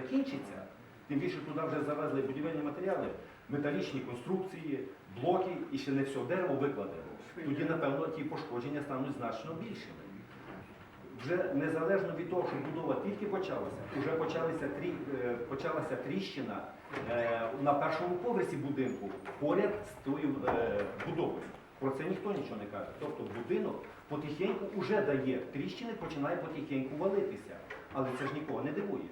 закінчиться, тим більше туди вже завезли будівельні матеріали, металічні конструкції, блоки і ще не все дерево викладено. Тоді, напевно, ті пошкодження стануть значно більшими. Вже незалежно від того, що будова тільки почалася, вже почалася, трі, е, почалася тріщина е, на першому поверсі будинку поряд з тою е, будовою. Про це ніхто нічого не каже. Тобто будинок потихеньку вже дає тріщини, починає потихеньку валитися. Але це ж нікого не дивує.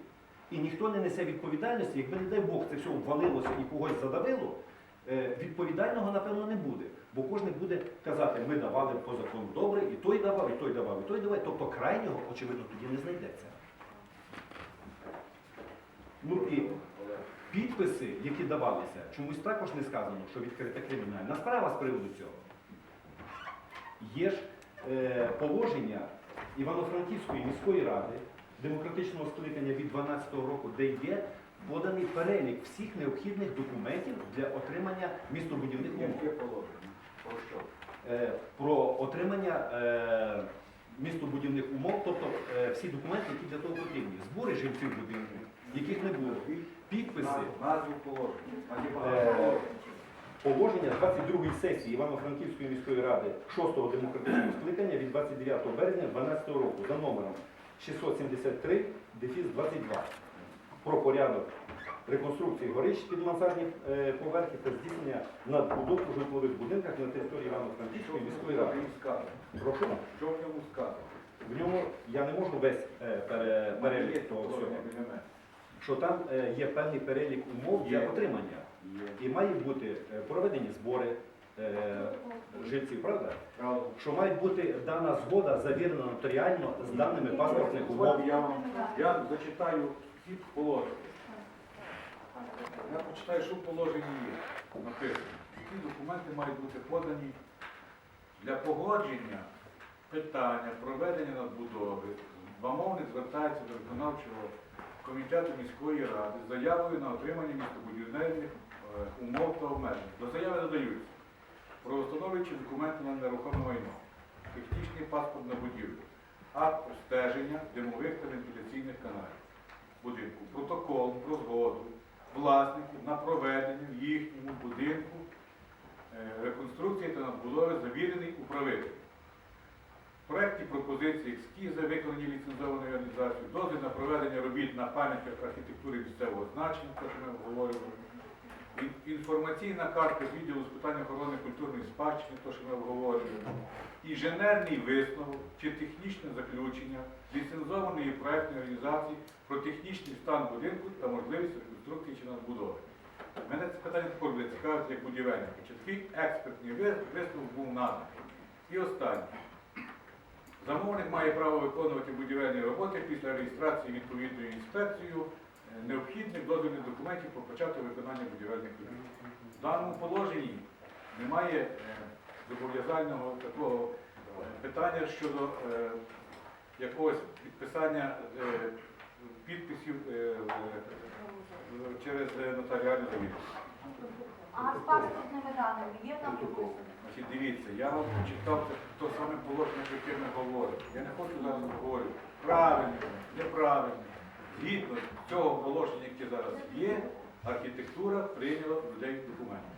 І ніхто не несе відповідальності, якби, не дай Бог, це все ввалилося і когось задавило, е, відповідального, напевно, не буде. Бо кожен буде казати, ми давали по закону добре, і той давав, і той давав, і той давав. Тобто крайнього, очевидно, тоді не знайдеться. Ну і підписи, які давалися, чомусь також не сказано, що відкрита кримінальна справа з приводу цього. Є ж е, положення Івано-Франківської міської ради демократичного скликання від 12 року, де є поданий перелік всіх необхідних документів для отримання містобудівних умов. Яке положення? Про що? Е, про отримання е, містобудівних умов, тобто е, всі документи, які для того потрібні. Збори жильців будинку, яких не було, підписи. Назву положення. Положення 22-ї сесії Івано-Франківської міської ради 6-го демократичного скликання від 29 березня 2012 року за номером 673 дефіс 22 про порядок реконструкції горищ під мансардні е, поверхи та здійснення надбудов у житлових будинках на території Що Івано-Франківської в міської ньому ради. сказано? Прошу. Що в ньому сказано? В ньому я не можу весь е, пере- перелік того всього. Що там е, є певний перелік умов для отримання. І має бути проведені збори жильців, правда? Що має бути дана згода завірена нотаріально з даними паспортних умов. Я вам я зачитаю всі положення. Я почитаю, що в положенні є. Написано. Які документи мають бути подані для погодження питання проведення надбудови. Замовник звертається до виконавчого комітету міської ради з заявою на отримання містобудівельних е, умов та обмежень. До заяви додаються правоустановлюючі документи на нерухоме майно, технічний паспорт на будівлю, акт обстеження димових та вентиляційних каналів будинку, протокол про згоду власників на проведення в їхньому будинку е, реконструкції та надбудови завірений управитель. В проекті пропозиції ескізи, виконані ліцензованою організацією, дозвіл на проведення робіт на пам'ятках архітектури місцевого значення, те, що ми обговорювали, інформаційна карта відділу з питань охорони культурної спадщини, то, що ми обговорюємо, інженерний висновок чи технічне заключення ліцензованої проектної організації про технічний стан будинку та можливість реконструкції чи надбудови. Мене це питання також буде цікавити як будівельника. Чи експертний ви- висновок був наданий? І останнє. Замовник має право виконувати будівельні роботи після реєстрації відповідною інспекцією необхідних дозвільних документів про початок виконання будівельних робіт. В даному положенні немає е, зобов'язального такого е, питання щодо е, якогось підписання підписів через нотаріальну довідку. А з паспортними даними є там? Значить, дивіться, я вам читав то саме положення, про яке ми говоримо. Я не хочу зараз говорити правильно, неправильно. Згідно цього положення, яке зараз є, архітектура прийняла людей документи.